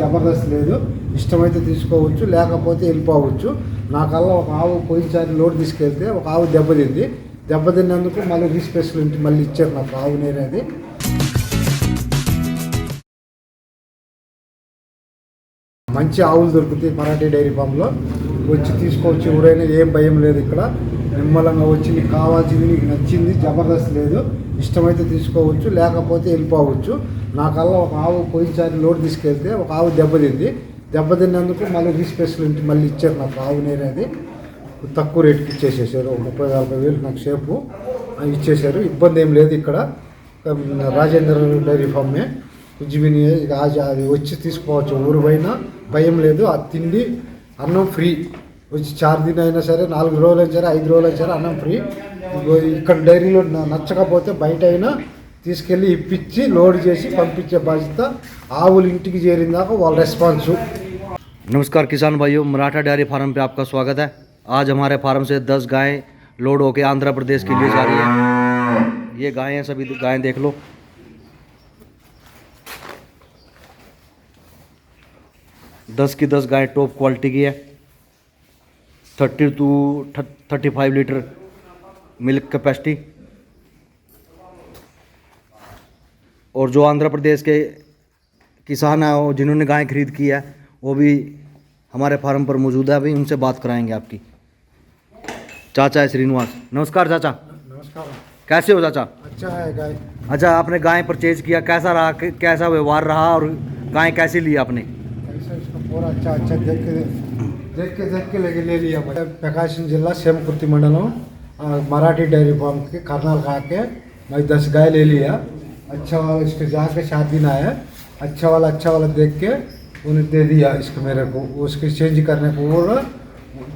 జబర్దస్త్ లేదు. ఇష్టమైతే తీసుకోవచ్చు లేకపోతే వెళ్ళిపోవచ్చు. నా కల్లా ఒక ఆవు పోయినసారి లోడ్ తీసుకెళ్తే ఒక ఆవు దెబ్బతింది దెబ్బతిన్నందుకు మళ్ళీ రీస్పెషల్ ఇంటి మళ్ళీ ఇచ్చారు నాకు ఆవు నేనేది మంచి ఆవులు దొరుకుతాయి మరాఠీ డైరీ ఫామ్లో. వచ్చి తీసుకోవచ్చు ఎవరైనా ఏం భయం లేదు ఇక్కడ. నిమ్మలంగా వచ్చింది కావాల్సింది నీకు నచ్చింది జబర్దస్త్ లేదు. ఇష్టమైతే తీసుకోవచ్చు లేకపోతే వెళ్ళిపోవచ్చు. నాకల్లా ఒక ఆవు పోయినసారి లోడ్ తీసుకెళ్తే ఒక ఆవు దెబ్బతింది దెబ్బతిన్నందుకు మళ్ళీ రీస్పెషల్ ఇంటి మళ్ళీ ఇచ్చారు నాకు ఆవు నేనేది తక్కువ రేటుకి ఇచ్చేసేసారు. ఒక ముప్పై నలభై వేలు నాకు షేపు ఇచ్చేసారు. ఇచ్చేశారు ఇబ్బంది ఏం లేదు ఇక్కడ. రాజేంద్ర డైరీ ఫామ్మే. ఉజ్జిమిని అది వచ్చి తీసుకోవచ్చు. ఊరు పైన భయం లేదు. ఆ తిండి అన్నం ఫ్రీ. వచ్చి చార్ దిన అయినా సరే నాలుగు రోజులు అయినా సరే ఐదు రోజులు అయినా సరే అన్నం ఫ్రీ ఇగో ఇక్కడ డైరీలో న- నచ్చకపోతే బయట అయినా తీసుకెళ్ళి ఇప్పించి లోడ్ చేసి పంపించే బాధ్యత ఆవులు ఇంటికి చేరిన దాకా వాళ్ళ రెస్పాన్సు नमस्कार किसान भाइयों मराठा डेयरी फार्म पे आपका स्वागत है आज हमारे फार्म से 10 गायें लोड होके आंध्र प्रदेश के लिए जा रही हैं ये गायें हैं सभी गायें देख लो दस की दस गायें टॉप क्वालिटी की है Thirty two thirty five litre milk capacity. और जो आंध्र प्रदेश के किसान हैं वो जिन्होंने गाय खरीद की है वो भी हमारे फार्म पर मौजूद है। अभी उनसे बात कराएँगे आपकी। चाचा है श्रीनिवास। नमस्कार चाचा। नमस्कार। कैसे हो चाचा? अच्छा है गाय। अच्छा आपने गाय परचेज किया। कैसा रहा? कैसा व्यवहार रहा? और गाय कैसे ली आपने? कैसा इसका पूरा अच्छा अच्छा देख के लिया मैं प्रकाशम जिला सेमकुर्ती मंडलम मराठी डेयरी फार्म के करनाल खा के मैं दस गाय ले लिया। अच्छा वाला इसके जाके शादी दिन आया। अच्छा वाला अच्छा वाला देख के उन्हें दे दिया इसको मेरे को। उसके चेंज करने को वो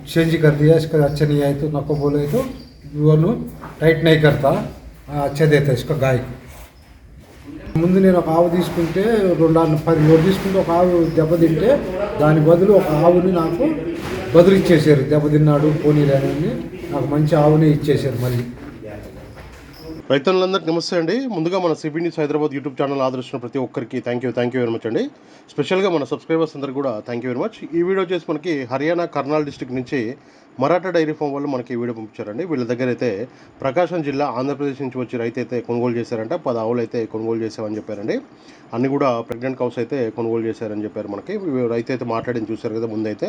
चेंज कर दिया। इसका अच्छा नहीं आए तो नको बोले तो वो टाइट नहीं करता। अच्छा देता इसका गाय को। ముందు నేను ఒక ఆవు తీసుకుంటే రెండు ఆరు పది రోజులు తీసుకుంటే ఒక ఆవు దెబ్బతింటే దాని బదులు ఒక ఆవుని నాకు బదులు ఇచ్చేసారు దెబ్బతిన్నాడు పోనీలేనని నాకు మంచి ఆవుని ఇచ్చేసారు మళ్ళీ. రైతులందరికీ నమస్తే అండి. ముందుగా మన CB news Hyderabad YouTube channel ఆదరిస్తున్న ప్రతి ఒక్కరికి thank you thank you very much అండి. స్పెషల్గా మన సబ్స్క్రైబర్స్ అందరికీ కూడా థ్యాంక్ యూ వెరీ మచ్ ఈ వీడియో చేసి మనకి హర్యానా కర్నాల్ డిస్టిక్ నుంచి మరాఠా డైరీ ఫామ్ వాళ్ళు మనకి వీడియో పంపించారండి. వీళ్ళ దగ్గర అయితే ప్రకాశం జిల్లా ఆంధ్రప్రదేశ్ నుంచి వచ్చి రైతు అయితే కొనుగోలు చేశారంట. పది ఆవులు అయితే కొనుగోలు చేశామని చెప్పారండి. అన్ని కూడా ప్రెగ్నెంట్ కౌస్ అయితే కొనుగోలు చేశారని చెప్పారు మనకి. రైతు అయితే మాట్లాడింది చూశారు కదా ముందైతే.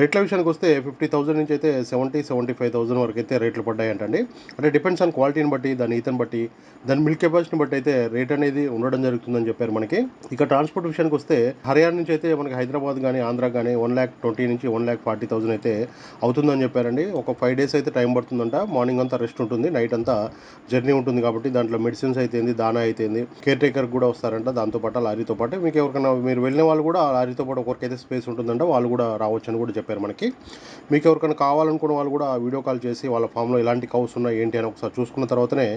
రేట్ల విషయానికి వస్తే ఫిఫ్టీ థౌసండ్ నుంచి అయితే సెవెంటీ సెవెంటీ ఫైవ్ థౌసండ్ వరకు అయితే రేట్లు పడ్డాయంటండి. అంటే డిపెండ్స్ ఆన్ క్వాలిటీని బట్టి దాని ఈతని బట్టి దాని మిల్క్ కెపాసిటీని బట్టి అయితే రేట్ అనేది ఉండడం జరుగుతుందని చెప్పారు మనకి. ఇక ట్రాన్స్పోర్ట్ విషయానికి వస్తే హర్యానా నుంచి అయితే మనకి హైదరాబాద్ కానీ ఆంధ్ర కానీ వన్ ల్యాక్ ట్వంటీ నుంచి వన్ ల్యాక్ ఫార్టీ థౌసండ్ అయితే అవుతుందని చెప్పారండి. ఒక ఫైవ్ డేస్ అయితే టైం పడుతుందంట. మార్నింగ్ అంతా రెస్ట్ ఉంటుంది. నైట్ అంతా జర్నీ ఉంటుంది కాబట్టి దాంట్లో మెడిసిన్స్ అయితేంది దానా అయితేంది కేర్ టేకర్ కూడా వస్తారంట. దాంతో పాటు లారీతో పాటు. మీకు ఎవరికైనా మీరు వెళ్ళిన వాళ్ళు కూడా ఆ లారీతో పాటు ఒకరికైతే స్పేస్ ఉంటుందంట. వాళ్ళు కూడా రావచ్చు అని కూడా చెప్పారు మనకి. మీకు ఎవరికైనా కావాలనుకున్న వాళ్ళు కూడా వీడియో కాల్ చేసి వాళ్ళ ఫామ్లో ఎలాంటి కౌస్ ఉన్నాయి ఏంటి అని ఒకసారి చూసుకున్న తర్వాతనే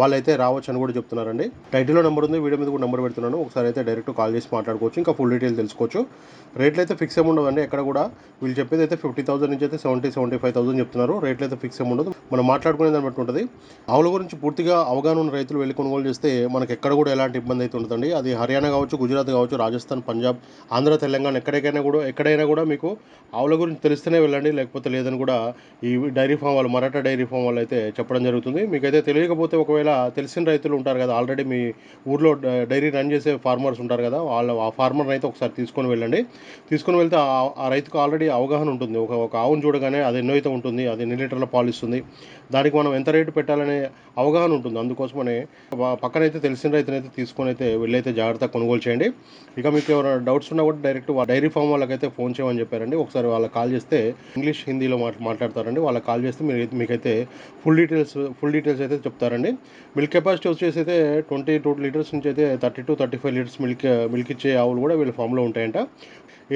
వాళ్ళైతే రావచ్చు అని కూడా చెప్తున్నారండి. టైటిల్లో నెంబర్ ఉంది వీడియో మీద కూడా నెంబర్ పెడుతున్నాను. ఒకసారి అయితే డైరెక్ట్ కాల్ చేసి మాట్లాడుకోవచ్చు ఇంకా ఫుల్ డీటెయిల్ తెలుసుకోవచ్చు. రేట్లు అయితే ఫిక్స్ ఏమి ఉండవండి ఎక్కడ కూడా వీళ్ళు చెప్పేది అయితే ఫిఫ్టీ థౌసండ్ నుంచి అయితే సెవెంటీ సెవెంటీ ఫైవ్ థౌసండ్ చెప్తున్నారు రేట్లు అయితే ఫిక్స్ ఏమి ఉండదు. మనం మాట్లాడుకునే దాన్ని బట్టి ఉంటుంది. ఆవుల గురించి పూర్తిగా అవగాహన ఉన్న రైతులు వెళ్ళి కొనుగోలు చేస్తే మనకి ఎక్కడ కూడా ఎలాంటి ఇబ్బంది అయితే ఉంటుందండి అది హర్యానా కావచ్చు గుజరాత్ కావచ్చు రాజస్థాన్ పంజాబ్ ఆంధ్ర తెలంగాణ ఎక్కడికైనా కూడా ఎక్కడైనా కూడా మీకు ఆవుల గురించి తెలిస్తేనే వెళ్ళండి. లేకపోతే లేదని కూడా ఈ డైరీ ఫామ్ వాళ్ళు మరాఠా డైరీ ఫామ్ వాళ్ళు అయితే చెప్పడం జరుగుతుంది. మీకైతే తెలియకపోతే ఒకవేళ తెలిసిన రైతులు ఉంటారు కదా ఆల్రెడీ మీ ఊర్లో డైరీ రన్ చేసే ఫార్మర్స్ ఉంటారు కదా వాళ్ళ ఆ ఫార్మర్ని అయితే ఒకసారి తీసుకొని వెళ్ళండి. తీసుకొని వెళ్తే ఆ- రైతుకు ఆల్రెడీ అవగాహన ఉంటుంది. ఒక ఒక ఆవును చూడగానే అది ఎన్నో అయితే ఉంటుంది అది ఎన్ని లీటర్ల పాలు ఇస్తుంది దానికి మనం ఎంత రేటు పెట్టాలనే అవగాహన ఉంటుంది. అందుకోసమనే వా- పక్కనైతే తెలిసిన రైతునైతే తీసుకొని అయితే వెళ్ళైతే జాగ్రత్తగా కొనుగోలు చేయండి. ఇక మీకు ఎవరైనా డౌట్స్ ఉన్నా కూడా డైరెక్ట్ డైరీ ఫామ్ వాళ్ళకైతే ఫోన్ చేయమని చెప్పారండి. ఒకసారి వాళ్ళకి కాల్ చేస్తే ఇంగ్లీష్ హిందీలో మాట్లాడతారండి. వాళ్ళకి కాల్ చేస్తే మీరు మీకైతే ఫుల్ డీటెయిల్స్ ఫుల్ డీటెయిల్స్ అయితే చెప్తారండి. మిల్క్ కెపాసిటీ వచ్చేసి అయితే ట్వంటీ టూ లీటర్స్ నుంచి అయితే thirty two thirty five litres milk milk ఇచ్చే ఆవులు కూడా వీళ్ళ ఫామ్లో ఉంటాయంట.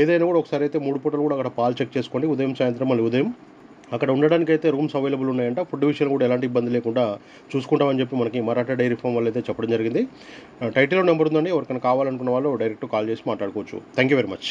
ఏదైనా కూడా ఒకసారి అయితే మూడు పూటలు కూడా అక్కడ పాలు చెక్ చేసుకోండి. ఉదయం సాయంత్రం మళ్ళీ ఉదయం. అక్కడ ఉండడానికి అయితే రూమ్స్ అవైలబుల్ ఉన్నాయంట. ఫుడ్ విషయంలో కూడా ఎలాంటి ఇబ్బంది లేకుండా చూసుకుంటామని చెప్పి మనకి మరాఠా డైరీ ఫామ్ వాళ్ళు అయితే చెప్పడం జరిగింది. టైటిల్లో నెంబర్ ఉందండి. ఎవరికైనా కావాలనుకున్న వాళ్ళు డైరెక్ట్ కాల్ చేసి మాట్లాడుకోవచ్చు. Thank you very much.